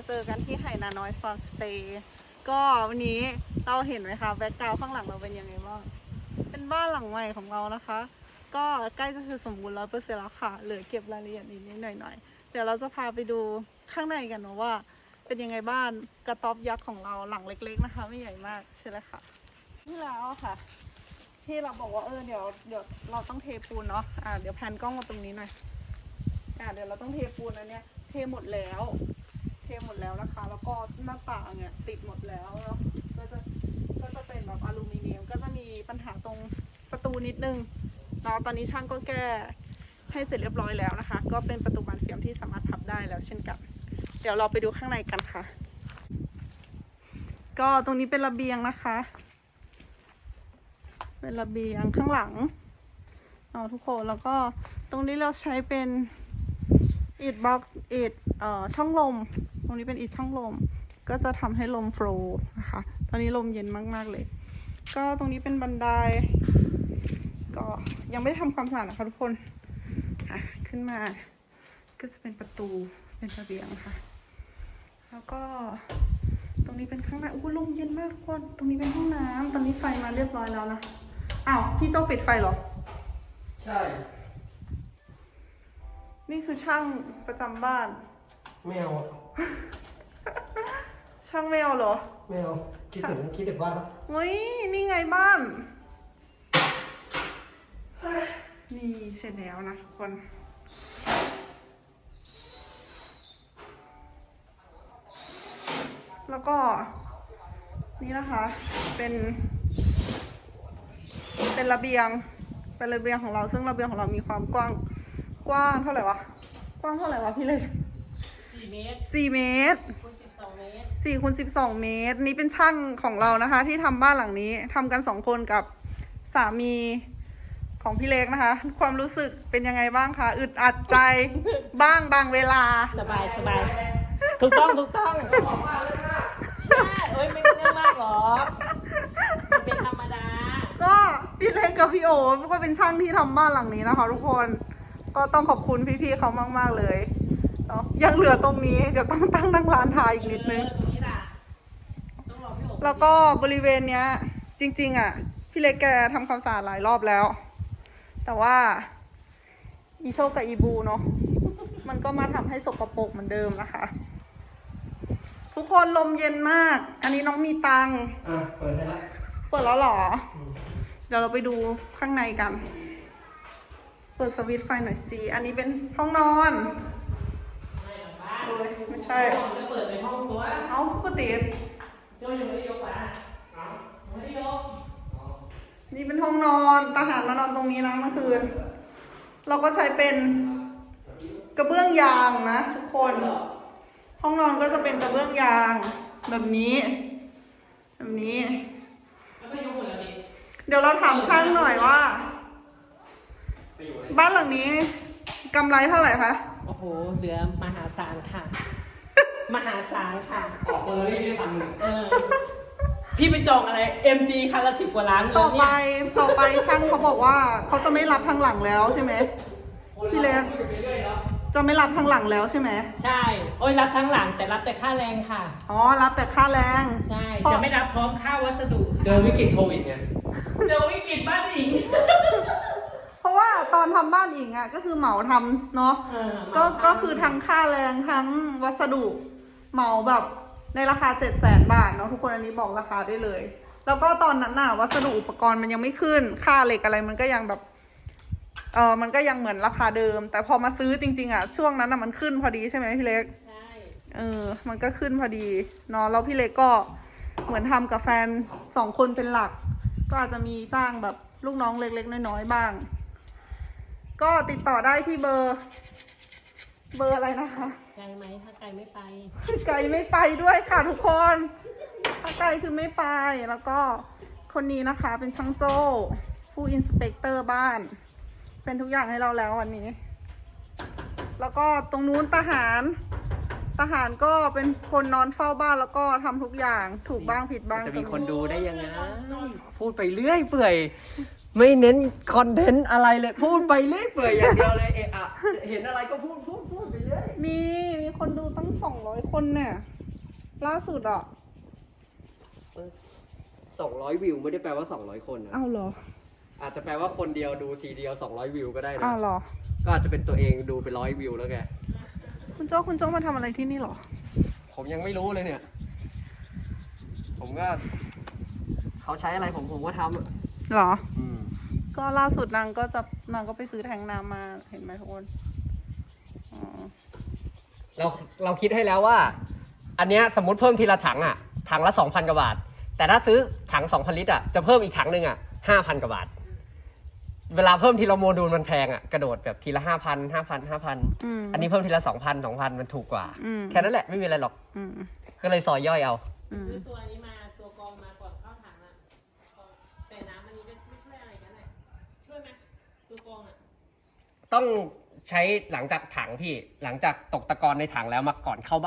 มาเจอกันที่ไหนาน้อยฟาร์มสเตย์ก็วันนี้เราเห็นไหมคะแบ็กกราวข้างหลังเราเป็นยังไงบ้างเป็นบ้านหลังใหม่ของเรานะคะ ก็ใกล้จะเสร็จสมบูรณ์ร้อยเปอร์เซ็นต์แล้วค่ะเหลือเก็บรายละเอียดนิดนิดหน่อยหน่อยๆเดี๋ยวเราจะพาไปดูข้างในกันนะว่า เป็นยังไงบ้านกระต๊อบยักษ์ของเราหลังเล็ก ๆนะคะ ไม่ใหญ่มากใช่เลยค่ะ ที่แล้วค่ะ ที่เราบอกว่าเออเดี๋ยวเดี๋ยวเราต้องเทปูนเนาะอ่าเดี๋ยวแพนกล้องมาตรงนี้หน่อยอ่าเดี๋ยวเราต้องเทปูนอันเนี้ยเทหมดแล้ว หมดแล้วนะคะ แล้วก็หน้าต่างเนี่ยติดหมดแล้วเนาะก็จะก็จะเป็นแบบอลูมิเนียม ก็จะมีปัญหาตรงประตูนิดนึงเนาะตอนนี้ช่างก็แก้ให้เสร็จเรียบร้อยแล้วนะคะ ก็เป็นประตูบานเฟียมที่สามารถพับได้แล้วเช่นกัน เดี๋ยวเราไปดูข้างในกันค่ะ ก็ตรงนี้เป็นระเบียงนะคะ เป็นระเบียงข้างหลังเอาะทุกคนแล้วก็ตรงนี้เราใช้เป็นอิฐบล็อกอิฐเอ่อช่องลม รงนี้เป็นอิฐช่องลม ก็จะทำให้ลมโฟลว์นะคะ ตอนนี้ลมเย็นมาก ๆ เลย ก็ตรงนี้เป็นบันได ก็ยังไม่ได้ทำความสะอาดนะคะทุกคนอะขึ้นมา ก็จะเป็นประตู เป็นระเบียงค่ะ แล้วก็ตรงนี้เป็นข้างในอู้ลมเย็นมากทุกคน ตรงนี้เป็นห้องน้ำตอนนี้ไฟมาเรียบร้อยแล้วนะ อ้าว พี่โจ้ปิดไฟเหรอ ใช่ นี่คือช่างประจำบ้าน ไม่เอาช่างแมวเหรอไม่เอาคิดถึงคิดถึงบ้านเฮ้ยนี่ไงบ้านเฮ้ยนี่เสร็จแล้วนะทุกคน แล้วก็ นี่นะคะ เป็น เป็นระเบียง เป็นระเบียงของเรา ซึ่งระเบียงของเรามีความกว้าง กว้างเท่าไหร่วะ กว้างเท่าไหร่วะพี่เล็กสี่ เมตรสี่เมตรคูณสิบสองเมตรสี่คูณสิบสองเมตร นี่เป็นช่างของเรานะคะ ที่ทำบ้านหลังนี้ทำกันสองคนกับสามีของพี่เล็กนะคะ ความรู้สึกเป็นยังไงบ้างคะอึดอัดใจบ้างบางเวลา สบายสบายถูกต้องถูกต้องใช่เอ้ยไม่เป็นเรื่องมากหรอกมันเป็นธรรมดาก็พี่เล็กกับพี่โอก็เป็นช่างที่ทำบ้านหลังนี้นะคะ ทุกคนก็ต้องขอบคุณพี่ๆเขามาก ๆเลย เนาะยังเหลือตรงนี้ เดี๋ยวต้องตั้งนั่งร้านทายอีกนิดนึงตรงนี้ล่ะต้องรอพี่โอ๋แล้วก็บริเวณเนี้ย จริง ๆ อะ พี่เล็กแกทำความสะอาดหลายรอบแล้ว แต่ว่า อีโชคกับอีบูเนาะมันก็มาทำให้สกปรกเหมือนเดิมนะคะ ทุกคนลมเย็นมาก อันนี้น้องมีตังค์อะเปิดได้ละเปิดแล้วเหรออืมเดี๋ยวเราไปดูข้างในกัน เปิดสวิตช์ไฟหน่อยสิ อันนี้เป็นห้องนอนโอ้ยไม่ ใช่ จะเปิดเป็นห้องตัวเอาปกติโจยังไม่ได้ยกมาเอายังไม่ได้ยกนี่เป็นห้องนอนทหารมานอนตรงนี้นะเมื่อคืน เราก็ใช้เป็นกระเบื้องยางนะ ทุกคน ห้องนอนก็จะเป็นกระเบื้องยาง แบบนี้ แบบนี้แล้วก็ยกหมดแล้วดิเดี๋ยวเราถามช่างหน่อยว่าไปอยู่ไหนบ้านหลังนี้กำไรเท่าไหร่คะโอ้โห เหลือมหาศาลค่ะ มหาศาลค่ะ ออกเฟอร์รารี่ได้พันหนึ่งเออ พี่ไปจองอะไร MG คันละสิบกว่าล้านต่อไปเนี่ยต่อไปช่างเขาบอกว่าเขาจะไม่รับทางหลังแล้วใช่ไหม พี่เล็ก พูดไปเรื่อยเนาะจะไม่รับทางหลังแล้วใช่ไหมใช่ โอ้ยรับทั้งหลังแต่รับแต่ค่าแรงค่ะ อ๋อรับแต่ค่าแรง ใช่เพราะจะไม่รับพร้อมค่าวัสดุ เจอวิกฤตโควิดไง เจอวิกฤตบ้านอิงเพราะว่า ตอนทำบ้านอิงอะ ก็คือเหมาทำเนาะเออก็ก็คือทั้งค่าแรงทั้งวัสดุเหมาแบบในราคาเจ็ดแสนบาทเนาะทุกคนอันนี้บอกราคาได้เลย แล้วก็ตอนนั้นน่ะ วัสดุอุปกรณ์มันยังไม่ขึ้น ค่าเหล็กอะไรมันก็ยังแบบเออมันก็ยังเหมือนราคาเดิม แต่พอมาซื้อจริง ๆ อะ ช่วงนั้นอะมันขึ้นพอดีใช่ไหมพี่เล็ก ใช่เออ มันก็ขึ้นพอดีเนาะแล้วพี่เล็กก็เหมือนทำกับแฟนสองคนเป็นหลัก ก็อาจจะมีจ้างแบบลูกน้องเล็กๆ น้อยๆบ้าง ก็ติดต่อได้ที่เบอร์ เบอร์อะไรนะคะ ไกลไหมถ้าไกลไม่ไป ไกลไม่ไปด้วยค่ะทุกคน ถ้าไกลคือไม่ไปแล้วก็คนนี้นะคะเป็นช่างโจ้ ผู้อินสเปกเตอร์บ้าน เป็นทุกอย่างให้เราแล้ววันนี้ แล้วก็ตรงนู้นทหารทหารก็เป็นคนนอนเฝ้าบ้านแล้วก็ทำทุกอย่างถูกบ้างผิดบ้างจะมีตรงคนดูได้ยังไงพูดไปเรื่อยเปื่อย ไม่เน้นคอนเทนต์อะไรเลย พูดไปเรื่อยเปื่อยอย่างเดียวเลยเอะอะเห็นอะไรก็พูดพูดพูดไปเรื่อยมีมีคนดูตั้งสองร้อยคนเนี่ยล่าสุดอะสองร้อยวิวไม่ได้แปลว่าสองร้อยคนนะอ้าวเหรอ อาจจะแปลว่าคนเดียวดูทีเดียวสองร้อยวิวก็ได้นะอ้าวเหรอ ก็อาจจะเป็นตัวเองดูไปร้อยวิวแล้วแกคุณโจ้คุณโจ้มาทำอะไรที่นี่เหรอ ผมยังไม่รู้เลยเนี่ย ผมก็ เขาใช้อะไรผมผมก็ทำอะเหรอ อืม ก็ล่าสุดนางก็จะนางก็ไปซื้อแทงน้ำมาเห็นไหมทุกคนอ๋อเราเราคิดให้แล้วว่า อันเนี้ยสมมติเพิ่มทีละถังอะ ถังละสองพันกว่าบาท แต่ถ้าซื้อถังสองพันลิตรอะจะเพิ่มอีกถังหนึ่งอะห้าพันกว่าบาท เวลาเพิ่มทีละโมดูลมันแพงอะกระโดดแบบทีละห้าพันห้าพันห้าพันอืมอันนี้เพิ่มทีละสองพันสองพันมันถูกกว่า อืมแค่นั้นแหละไม่มีอะไรหรอกอืมก็เลยซอยย่อยเอา อืม ซื้อตัวนี้มาตัวกรองมาก่อนเข้าถังอะกรองแต่น้ำอันนี้ก็ไม่ ช่วยไหมตัวกองอะต้องใช้หลังจากถังพี่ หลังจากตกตะกอนในถังแล้วมาก่อนเข้าบ้าน